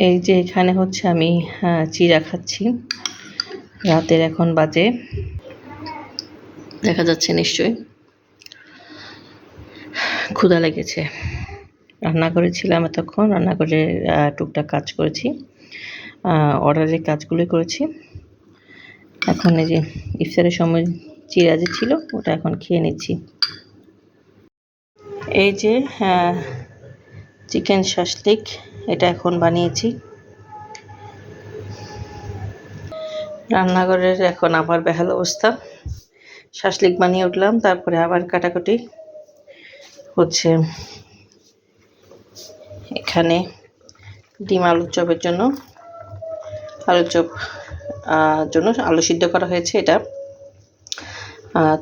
এই যে এখানে হচ্ছে আমি আহ, চিড়া খাচ্ছি। রাতের এখন বাজে। দেখা যাচ্ছে নিশ্চয়ই। ক্ষুধা লেগেছে। রান্না করেছিলাম এতক্ষণ রান্না করে টুকটাক কাজ করেছি। অর্ডারের কাজগুলোই করেছি। এখন এই যে ইফতারের সময় চিড়া যে ছিল ওটা এখন খেয়ে নিচ্ছি। এই যে চিকেন শাসলিক। এটা এখন বানিয়েছি। রান্নাঘরের এখন আবার বেহাল অবস্থা। শাসলিক বানিয়ে উঠলাম, তারপরে আবার কাটাকুটি হচ্ছে এখানে ডিম আলুর চপের জন্য। আলুর চপ জন্য আলু সিদ্ধ করা হয়েছে এটা।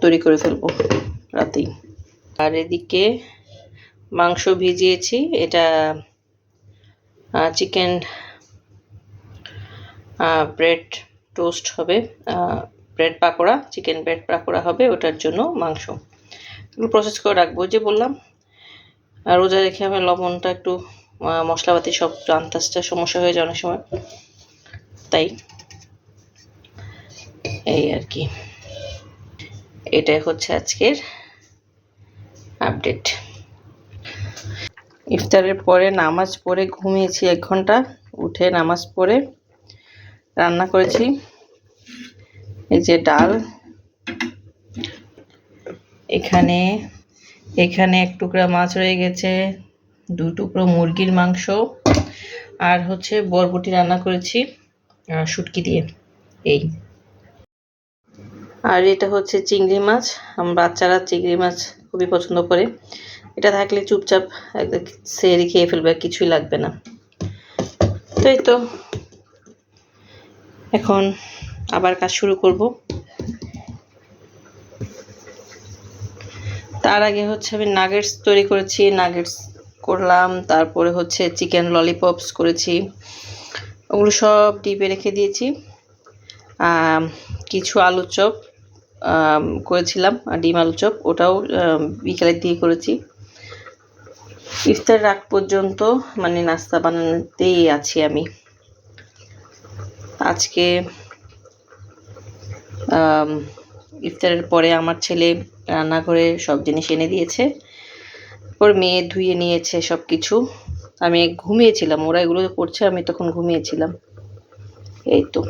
তৈরি করে ফেলব রাতেই। আর এদিকে মাংস ভিজিয়েছি, এটা চিকেন ব্রেড টোস্ট হবে। Bread pakora chicken bread pakora হবে, ওটার জন্য মাংস। এগুলো প্রসেস করে রাখব। যে বললাম রোজা রেখে আমি লবণটা একটু মশলাপাতি সব আন্দাজটা সমস্যা হয়ে যায় অনেক সময়। তাই, এই আর কি। এটাই হচ্ছে আজকের আপডেট ইফতারের পরে নামাজ পড়ে ঘুমিয়েছি এক ঘণ্টা, উঠে নামাজ পড়ে রান্না করেছি। এই যে ডাল, এখানে এখানে এক টুকরা মাছ রয়ে গেছে, দু টুকরো মুরগির মাংস, আর হচ্ছে বরবটি রান্না করেছি শুটকি দিয়ে, এই। আর এটা হচ্ছে চিংড়ি মাছ আমার বাচ্চারা চিংড়ি মাছ খুবই পছন্দ করে। এটা থাকলে চুপচাপ একদম সেরি খেয়ে ফেলবে কিছুই লাগবে না। তো এই তো এখন আবার কাজ শুরু করব। তার আগে হচ্ছে আমি নাগেটস তৈরি করেছি, নাগেটস করলাম, তারপরে হচ্ছে চিকেন ললিপপস করেছি। ওগুলো সব ডিপে রেখে দিয়েছি। কিছু আলু চপ করেছিলাম, ডিম আলু চপ, ওটাও বিকালের দিকে করেছি। ইফতার রাত পর্যন্ত মানে নাস্তা বানানোতেই আছি আমি। আজকে ইফতারের পরে আমার ছেলে রান্নাঘরে সব জিনিস এনে দিয়েছে। ওর মেয়ে ধুয়ে নিয়েছে সব কিছু আমি ঘুমিয়েছিলাম, ওরা এগুলো করছে, আমি তখন ঘুমিয়েছিলাম। এই তো।